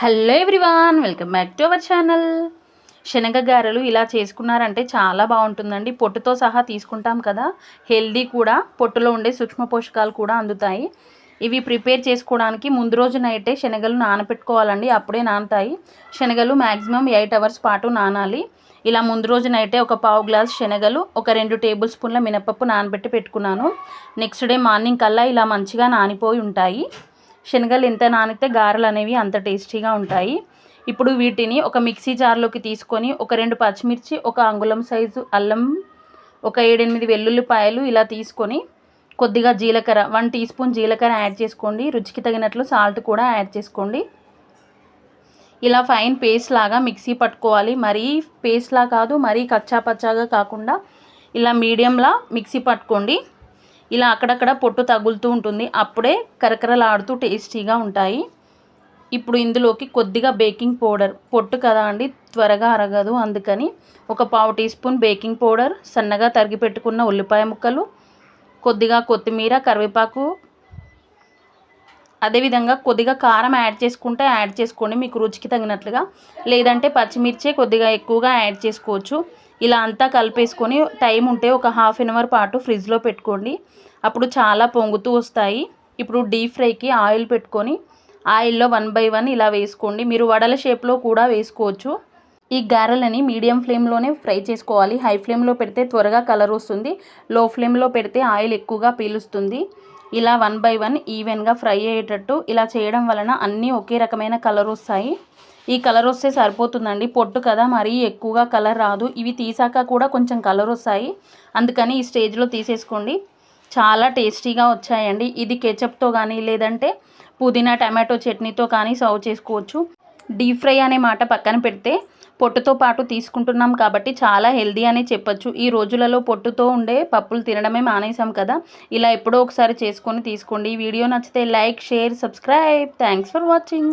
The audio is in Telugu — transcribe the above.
Hello everyone welcome back to our channel. శనగ గారెలు ఇలా చేసుకున్నారంటే చాలా బాగుంటుందండి. పొట్టుతో సహా తీసుకుంటాం కదా. హెల్దీ కూడా పొట్టులో ఉండే సూక్ష్మ పోషకాలు కూడా అందుతాయి. ఇవి ప్రిపేర్ చేసుకోవడానికి ముందు రోజు నైటే శనగలు నానపెట్టుకోవాలండి. అప్పుడే నానతాయి. శనగలు మ్యాక్సిమం ఎయిట్ అవర్స్ పాటు నానాలి. ఇలా ముందు రోజు నైటే ఒక పావు గ్లాస్ శనగలు ఒక రెండు టేబుల్ స్పూన్ల మినపప్పు నానబెట్టి పెట్టుకున్నాను. నెక్స్ట్ డే మార్నింగ్ కల్లా ఇలా మంచిగా నానిపోయి ఉంటాయి. శనగలు ఎంత నానితే గారెలు అనేవి అంత టేస్టీగా ఉంటాయి. ఇప్పుడు వీటిని ఒక మిక్సీ జార్లోకి తీసుకొని ఒక రెండు పచ్చిమిర్చి ఒక అంగుళం సైజు అల్లం ఒక ఏడెనిమిది వెల్లుల్లిపాయలు ఇలా తీసుకొని కొద్దిగా జీలకర్ర వన్ టీ స్పూన్ జీలకర్ర యాడ్ చేసుకోండి. రుచికి తగినట్లు సాల్ట్ కూడా యాడ్ చేసుకోండి. ఇలా ఫైన్ పేస్ట్ లాగా మిక్సీ పట్టుకోవాలి. మరీ పేస్ట్లా కాదు మరీ కచ్చా పచ్చాగా కాకుండా ఇలా మీడియంలా మిక్సీ పట్టుకోండి. ఇలా అక్కడక్కడ పొట్టు తగులుతూ ఉంటుంది. అప్పుడే కరకరలాడుతూ టేస్టీగా ఉంటాయి. ఇప్పుడు ఇందులోకి కొద్దిగా బేకింగ్ పౌడర్. పొట్టు కదా అండి త్వరగా అరగదు. అందుకని ఒక పావు టీ స్పూన్ బేకింగ్ పౌడర్ సన్నగా తరిగి పెట్టుకున్న ఉల్లిపాయ ముక్కలు కొద్దిగా కొత్తిమీర కరివేపాకు. అదేవిధంగా కొద్దిగా కారం యాడ్ చేసుకుంటే యాడ్ చేసుకోండి మీకు రుచికి తగినట్లుగా. లేదంటే పచ్చిమిర్చే కొద్దిగా ఎక్కువగా యాడ్ చేసుకోవచ్చు. ఇలా అంతా కలిపేసుకొని టైం ఉంటే ఒక హాఫ్ అన్ అవర్ పాటు ఫ్రిడ్జ్లో పెట్టుకోండి. అప్పుడు చాలా పొంగుతూ వస్తాయి. ఇప్పుడు డీప్ ఫ్రైకి ఆయిల్ పెట్టుకొని ఆయిల్లో వన్ బై వన్ ఇలా వేసుకోండి. మీరు వడల షేప్లో కూడా వేసుకోవచ్చు. ఈ గారెలని మీడియం ఫ్లేమ్లోనే ఫ్రై చేసుకోవాలి. హై ఫ్లేమ్లో పెడితే త్వరగా కలర్ వస్తుంది. లో ఫ్లేమ్లో పెడితే ఆయిల్ ఎక్కువగా పీలుస్తుంది. ఇలా వన్ బై వన్ ఈవెన్గా ఫ్రై అయ్యేటట్టు ఇలా చేయడం వలన అన్నీ ఒకే రకమైన కలర్ వస్తాయి. ఈ కలర్ వస్తే సరిపోతుందండి. పొట్టు కదా మరీ ఎక్కువగా కలర్ రాదు. ఇవి తీసాక కూడా కొంచెం కలర్ వస్తాయి. అందుకని ఈ స్టేజ్లో తీసేసుకోండి. చాలా టేస్టీగా వచ్చాయండి. ఇది కెచప్తో కానీ లేదంటే పుదీనా టమాటో చట్నీతో కానీ సర్వ్ చేసుకోవచ్చు. డీప్ ఫ్రై అనే మాట పక్కన పెడితే పొట్టుతో పాటు తీసుకుంటున్నాం కాబట్టి చాలా హెల్దీ అని చెప్పొచ్చు. ఈ రోజులలో పొట్టుతో ఉండే పప్పులు తినడమే మానేసాం కదా. ఇలా ఎప్పుడో ఒకసారి చేసుకొని తీసుకోండి. ఈ వీడియో నచ్చితే like share subscribe. Thanks for watching.